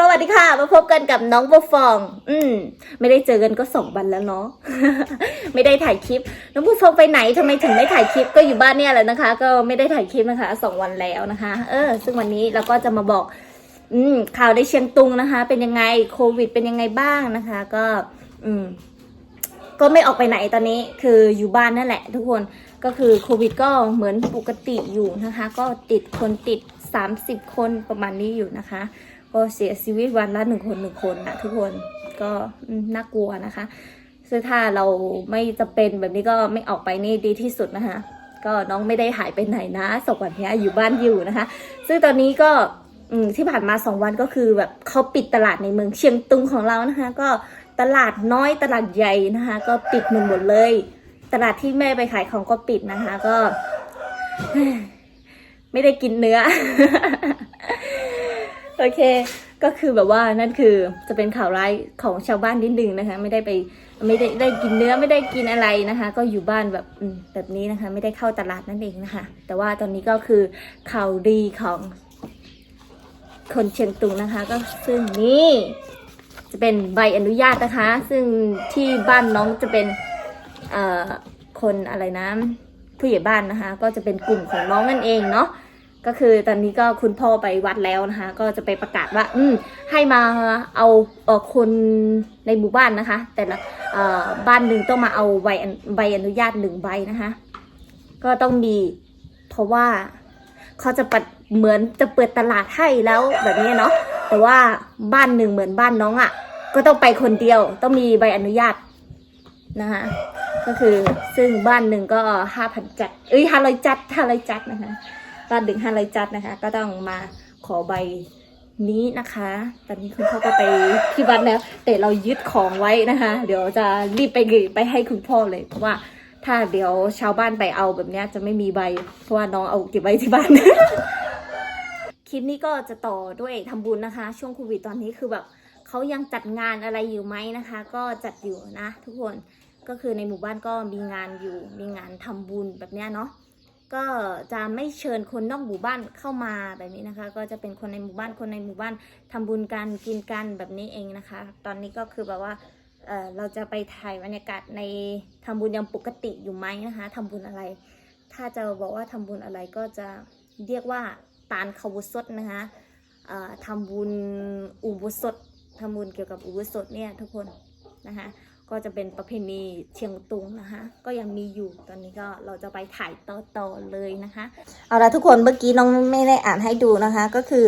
สวัสดีค่ะ มาพบกันกับน้องโบฟอง อืม ไม่ได้เจอกันก็สองวันแล้วเนาะ ไม่ได้ถ่ายคลิป น้องโบฟองไปไหนทำไมถึงไม่ถ่ายคลิป ก็อยู่บ้านเนี่ยแหละนะคะ ก็ไม่ได้ถ่ายคลิปนะคะสองวันแล้วนะคะ เออ ซึ่งวันนี้เราก็จะมาบอก อืม ข่าวในเชียงตุงนะคะ เป็นยังไง โควิด เป็นยังไงบ้างนะคะ ก็ อืม ก็ไม่ออกไปไหนตอนนี้ คืออยู่บ้านนั่นแหละ ทุกคน ก็คือโควิด ก็เหมือนปกติอยู่นะคะ ก็ติดคนติด 30 คนประมาณนี้อยู่นะคะ ก็เสียชีวิตวันละหนึ่งคนหนึ่งคนนะทุกคนก็น่ากลัวนะคะซึ่งถ้าเราไม่จะเป็นแบบนี้ก็ไม่ออกไปนี่ดีที่สุดนะคะก็น้องไม่ได้หายไปไหนนะสองวันนี้อยู่บ้านอยู่นะคะ ซึ่งตอนนี้ก็อที่ผ่านมาสองวันก็คือแบบเขาปิดตลาดในเมืองเชียงตุงของเรานะคะ ก็ตลาดน้อยตลาดใหญ่นะคะ ก็ปิดหมดหมดเลย ตลาดที่แม่ไปขายของก็ปิดนะคะ ก็ ไม่ได้กินเนื้อ โอเค ก็คือแบบว่านั่นคือจะเป็นข่าวร้ายของชาวบ้านนิดนึงนะคะ ไม่ได้ไปไม่ได้ได้กินเนื้อไม่ได้กินอะไรนะคะ ก็อยู่บ้านแบบแบบนี้นะคะ ไม่ได้เข้าตลาดนั่นเองนะคะ แต่ว่าตอนนี้ก็คือข่าวดีของคนเชียงตุงนะคะ ก็ซึ่งนี่จะเป็นใบอนุญาตนะคะ ซึ่งที่บ้านน้องจะเป็นเอ่อคนอะไรนะผู้ใหญ่บ้านนะคะ ก็จะเป็นกลุ่มของน้องนั่นเองเนาะ ก็คือตอนนี้ก็คุณพ่อไปวัดแล้วนะคะ ก็จะไปประกาศว่า อืมให้มาเอาเออคนในหมู่บ้านนะคะ แต่ละเอ่อบ้านหนึ่งต้องมาเอาใบใบอนุญาตหนึ่งใบนะคะ ก็ต้องมีเพราะว่าเขาจะปัดเหมือนจะเปิดตลาดให้แล้วแบบนี้เนาะแต่ว่าบ้านหนึ่งเหมือนบ้านน้องอะ่ะ ก็ต้องไปคนเดียว ต้องมีใบอนุญาตนะคะก็คือซึ่งบ้านหนึ่งก็ห้าพันจัดเอ้ยห้าร้อยจัดห้าร้อยจัดนะคะ บ้านหนึ่งห้าร้อยจัดนะคะ ก็ต้องมาขอใบนี้นะคะ ตอนนี้คุณพ่อก็ไปที่วัดแล้ว แต่เรายึดของไว้นะคะ เดี๋ยวจะรีบไปไปให้คุณพ่อเลย เพราะว่าถ้าเดี๋ยวชาวบ้านไปเอาแบบนี้จะไม่มีใบ เพราะว่าน้องเอาเก็บไว้ที่บ้าน คลิปนี้ก็จะต่อด้วยทำบุญนะคะ ช่วงโควิดตอนนี้คือแบบเขายังจัดงานอะไรอยู่ไหมนะคะ ก็จัดอยู่นะ ทุกคนก็คือในหมู่บ้านก็มีงานอยู่มีงานทำบุญแบบนี้เนาะ ก็จะไม่เชิญคนนอกหมู่บ้านเข้ามาแบบนี้นะคะ ก็จะเป็นคนในหมู่บ้านคนในหมู่บ้านทำบุญกันกินกันแบบนี้เองนะคะ ตอนนี้ก็คือแบบว่าเเราจะไปถ่ายบรรยากาศในทำบุญยังปกติอยู่ไหมนะคะทำบุญอะไร ถ้าจะบอกว่าทำบุญอะไรก็จะเรียกว่าตานขบุสดนะคะเอ่อทำบุญอุบุสดทำบุญเกี่ยวกับอุบุสดเนี่ยทุกคนนะคะ ก็จะเป็นประเพณีเชียงตุงนะคะ ก็ยังมีอยู่ตอนนี้ก็เราจะไปถ่ายต่อๆเลยนะคะ เอาละทุกคนเมื่อกี้น้องไม่ได้อ่านให้ดูนะคะ ก็คือ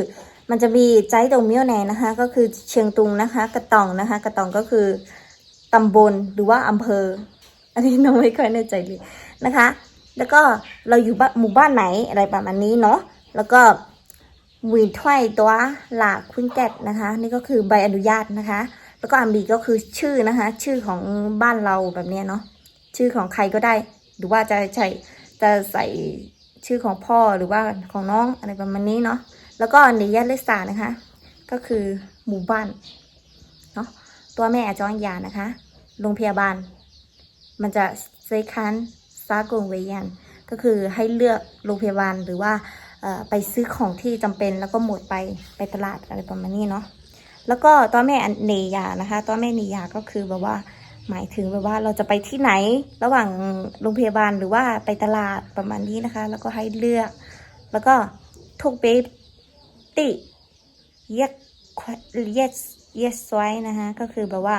มันจะมีใจตรงเมี่ยวแนนะคะ ก็คือเชียงตุงนะคะ กระตองนะคะ กระตองก็คือตำบลหรือว่าอำเภอ อันนี้น้องไม่ค่อยแน่ใจเลยนะคะ แล้วก็เราอยู่บ้านหมู่บ้านไหนอะไรประมาณนี้เนาะแล้วก็วีถ้วยตัวหลากคุณแกดนะคะ นี่ก็คือใบอนุญาตนะคะ แล้วก็อัมบีก็คือชื่อนะคะ ชื่อของบ้านเราแบบนี้เนาะชื่อของใครก็ได้ หรือว่าจะใส่จะใส่ชื่อของพ่อหรือว่าของน้องอะไรประมาณนี้เนาะแล้วก็นิยาเลสานะคะ ก็คือหมู่บ้านเนาะตัวแม่อาจองยานะคะโรงพยาบาล มันจะเซคันซากงเวยันก็คือให้เลือกโรงพยาบาลหรือว่าไปซื้อของที่จำเป็นแล้วก็หมดไปไปตลาดอะไรประมาณนี้เนาะ แล้วก็ตัวแม่เนยานะคะตัวแม่เนยาก็คือแบบว่าหมายถึงแบบว่าเราจะไปที่ไหนระหว่างโรงพยาบาลหรือว่าไปตลาดประมาณนี้นะคะ แล้วก็ให้เลือก แล้วก็ทุกเบติเยกเยสเยสไว้นะคะก็คือแบบว่า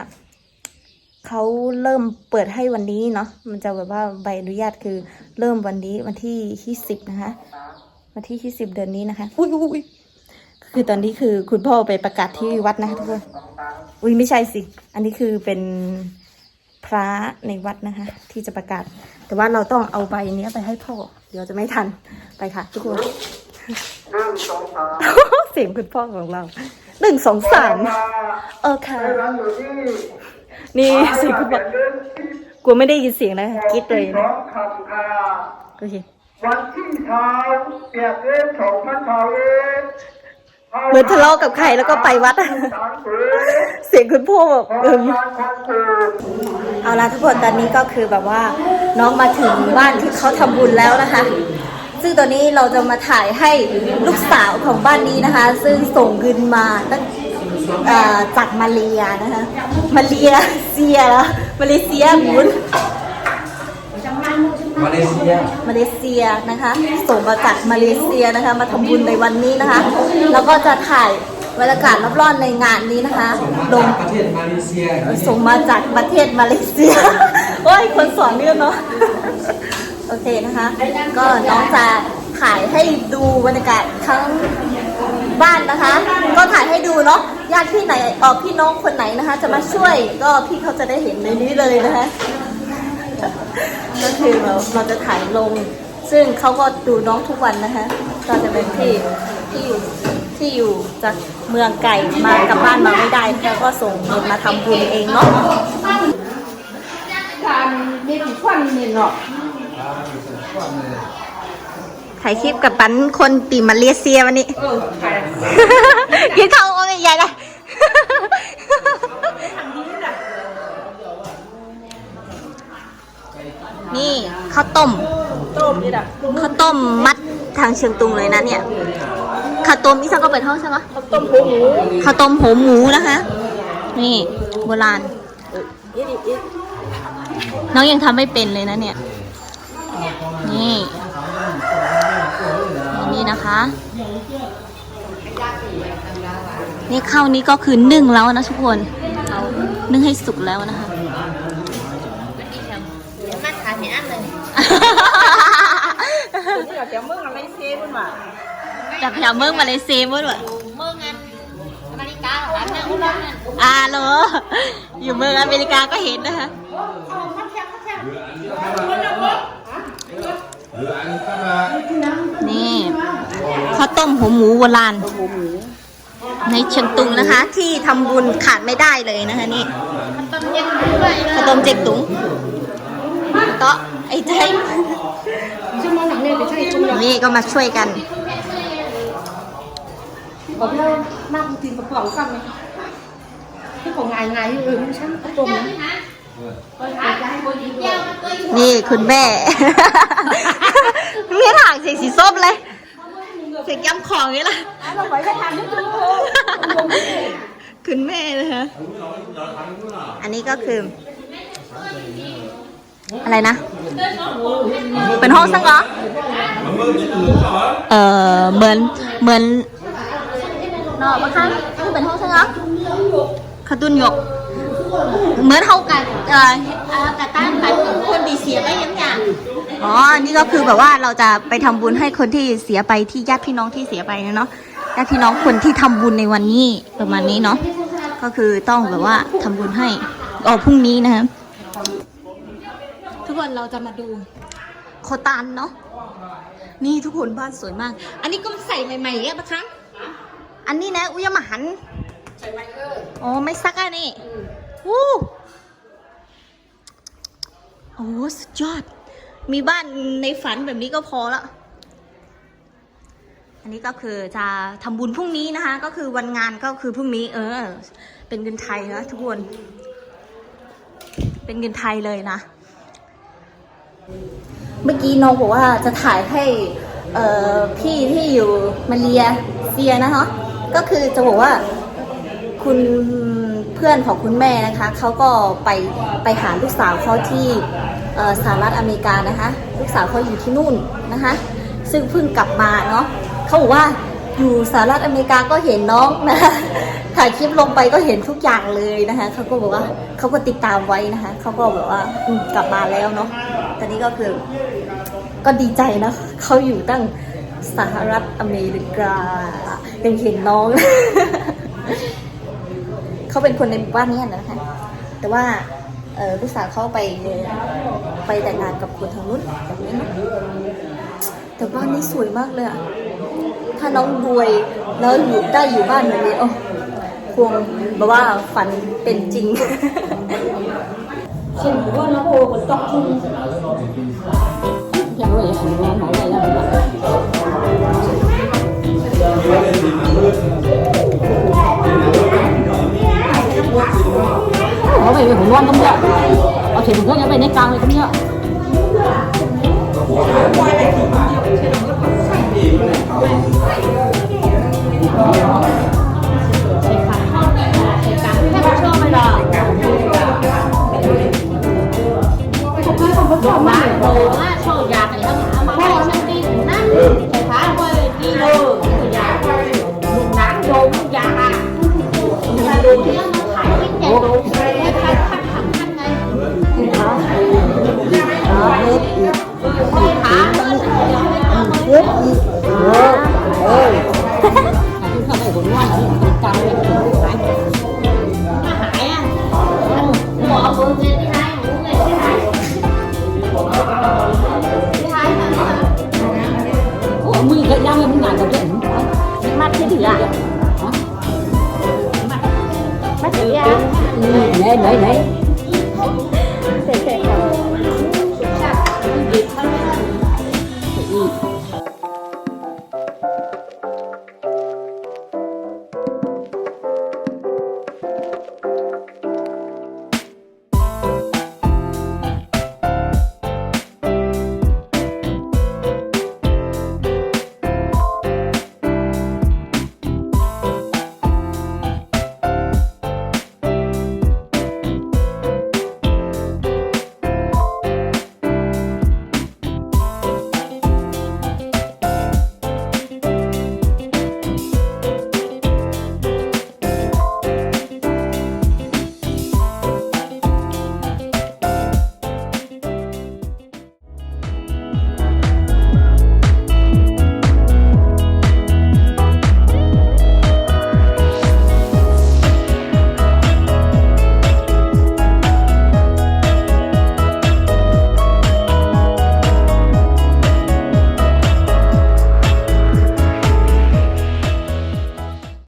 เขาเริ่มเปิดให้วันนี้เนาะมันจะแบบว่าใบอนุญาตคือเริ่มวันนี้วันที่ที่สิบนะคะ วันที่ที่สิบเดือนนี้นะคะอุ้ยอุ้ย คือตอนนี้คือคุณพ่อไปประกาศที่วัดนะคะทุกคน อุ้ยไม่ใช่สิ อันนี้คือเป็นพระในวัดนะคะ ที่จะประกาศ แต่ว่าเราต้องเอาใบเนี้ยไปให้พ่อ เดี๋ยวจะไม่ทันไปค่ะ ทุกคนเสียงคุณพ่อของเราหนึ่งสองสามเออค่ะ นี่เสียงคุณพ่อกลัวไม่ได้ยินเสียงนะกรีดเลยนะงคำค่ะโอเควันที่เช้าเปียกเล่นสองพันเช้าเล่น เหมือนทะเลาะกับใครแล้วก็ไปวัด เสียงคุณพ่อแบบเออเอาละทุกคนตอนนี้ก็คือแบบว่าน้องมาถึงบ้านที่เขาทำบุญแล้วนะคะ ซึ่งตอนนี้เราจะมาถ่ายให้ลูกสาวของบ้านนี้นะคะ ซึ่งส่งเงินมาตั้งจากมาเลียนะคะ มาเลียเซียแล้วมาเลเซียหมุน มาเลเซีย มาเลเซียนะคะ ส่งมาจากมาเลเซียนะคะ มาทำบุญในวันนี้นะคะ แล้วก็จะถ่ายบรรยากาศรอบๆในงานนี้นะคะ ลงประเทศมาเลเซียส่งมาจากประเทศมาเลเซีย โอ้ยคนสอนเนี่ยเนาะ โอเคนะคะ ก็น้องจะถ่ายให้ดูบรรยากาศทั้งบ้านนะคะ ก็ถ่ายให้ดูเนาะ ญาติพี่ไหนเออพี่น้องคนไหนนะคะ จะมาช่วยก็พี่เขาจะได้เห็นในนี้เลยนะคะ ก็คือเราเราจะถ่ายลง ซึ่งเขาก็ดูน้องทุกวันนะคะก็จะเป็นที่ที่อยู่ที่อยู่จากเมืองไก่มากลับบ้านมาไม่ได้แล้วก็ส่งเงินมาทำบุญเองเนาะถ่ายคลิปกับปันคนตีมาเลเซียวันนี้กินข้าวโอ้ยใหญ่ ข้าวต้มข้าวต้มมัดทางเชียงตุงเลยนะเนี่ยข้าวต้มอีสักก็เปิดห้องใช่ไหมข้าวต้มหัวหมูข้าวต้มหัวหมูนะคะ นี่โบราณน้องยังทำไม่เป็นเลยนะเนี่ย นี่นี่นะคะ นี่ข้าวนี้ก็คือนึ่งแล้วนะทุกคน นึ่งให้สุกแล้วนะคะ มาถามพี่อ้ำเลยจากแถวเมืองมาเลเซียมั้งวะเมื่องันอเมริกาเหรอเนี่ยอุ้มนั่นอ่าเหรออยู่เมืองอเมริกาก็เห็นนะคะนี่ข้าวต้มหัวหมูโบราณในเชียงตุงนะคะ ที่ทำบุญขาดไม่ได้เลยนะคะนี่ต้มเย็นด้วยข้าวต้มเจ๊กตุงก็ ไอ้ใจชั่วโมงหนังเนี่ยไปใช่ชั่วโมนี่ก็มาช่วยกัน บอกเราหน้าคุณทีมกระป๋องกันไหมที่ของไงไงเออมันช่างกระป๋องนะนี่คุณแม่เมียหลางเสียงสีส้มเลย เสียงย้ำของนี่ละคุณแม่นะคะอันนี้ก็คือ อะไรนะ เป็นห้องสังเหรอ เออเหมือนเหมือนนอกปะคะคือเป็นห้องสังเหรอคาตุนหยกเหมือนเท่ากันเอ่อกระต้านปันคนดีเสียไปยังอย่างอ๋อ นี่ก็คือแบบว่าเราจะไปทำบุญให้คนที่เสียไปที่ญาติพี่น้องที่เสียไปนะเนาะญาติพี่น้องคนที่ทำบุญในวันนี้ประมาณนี้เนาะก็คือต้องแบบว่าทำบุญให้อ๋อพรุ่งนี้นะครับ ทุกคนเราจะมาดูโคตานเนาะนี่ทุกคนบ้านสวยมาก อันนี้ก็ใส่ใหม่ๆอะปะครั้งอันนี้นะอุยยมาหันอ๋อไม่ซักอะนี่วู้โอ้สุดยอด มีบ้านในฝันแบบนี้ก็พอละอันนี้ก็คือจะทำบุญพรุ่งนี้นะคะ ก็คือวันงานก็คือพรุ่งนี้ เออ เป็นเงินไทยนะทุกคน เป็นเงินไทยเลยนะ เมื่อกี้น้องบอกว่าจะถ่ายให้เออพี่ที่อยู่มาเลียเซียนะคะก็คือจะบอกว่าคุณเพื่อนของคุณแม่นะคะเขาก็ไปไปหาลูกสาวเขาที่สหรัฐอเมริกานะคะ ลูกสาวเขาอยู่ที่นู่นนะคะ ซึ่งเพิ่งกลับมาเนาะเขาบอกว่า อยู่สหรัฐอเมริกาก็เห็นน้องนะถ่ายคลิปลงไปก็เห็นทุกอย่างเลยนะคะเขาก็บอกว่าเขาก็ติดตามไว้นะคะเขาก็แบบว่ากลับมาแล้วเนาะตอนนี้ก็คือก็ดีใจนะเขาอยู่ตั้งสหรัฐอเมริกายังเห็นน้อง เขาเป็นคนในหมู่บ้านนี้นะคะ แต่ว่าลูกสาวเขาไปไปแต่งงานกับคนทางนู้นแบบนี้นะแต่บ้านนี้สวยมากเลยอะ ถ้าน้องรวยแล้วอยู่ได้อยู่บ้านแบบนี้โอ้คงแบบว่าฝันเป็นจริงเช่นว่านะโอ้ฝนตกชุ่มอย่างไรอย่างไรหมออะไรอย่างไรเขาไปเป็นผมร้อนก็เยอะเอาเข็มก็ยังไปในกลางเลยก็เยอะ ขาย biết được ơi chúng ta phải vốn ngoan chứ cao lên thì phải hải á bỏ vốn lên đi hai uống lên đi hai đi hai mà ủa mình gậy ra mình ngàn cái chuyện mặt thế thì à mắt thế à đấy đấy đấy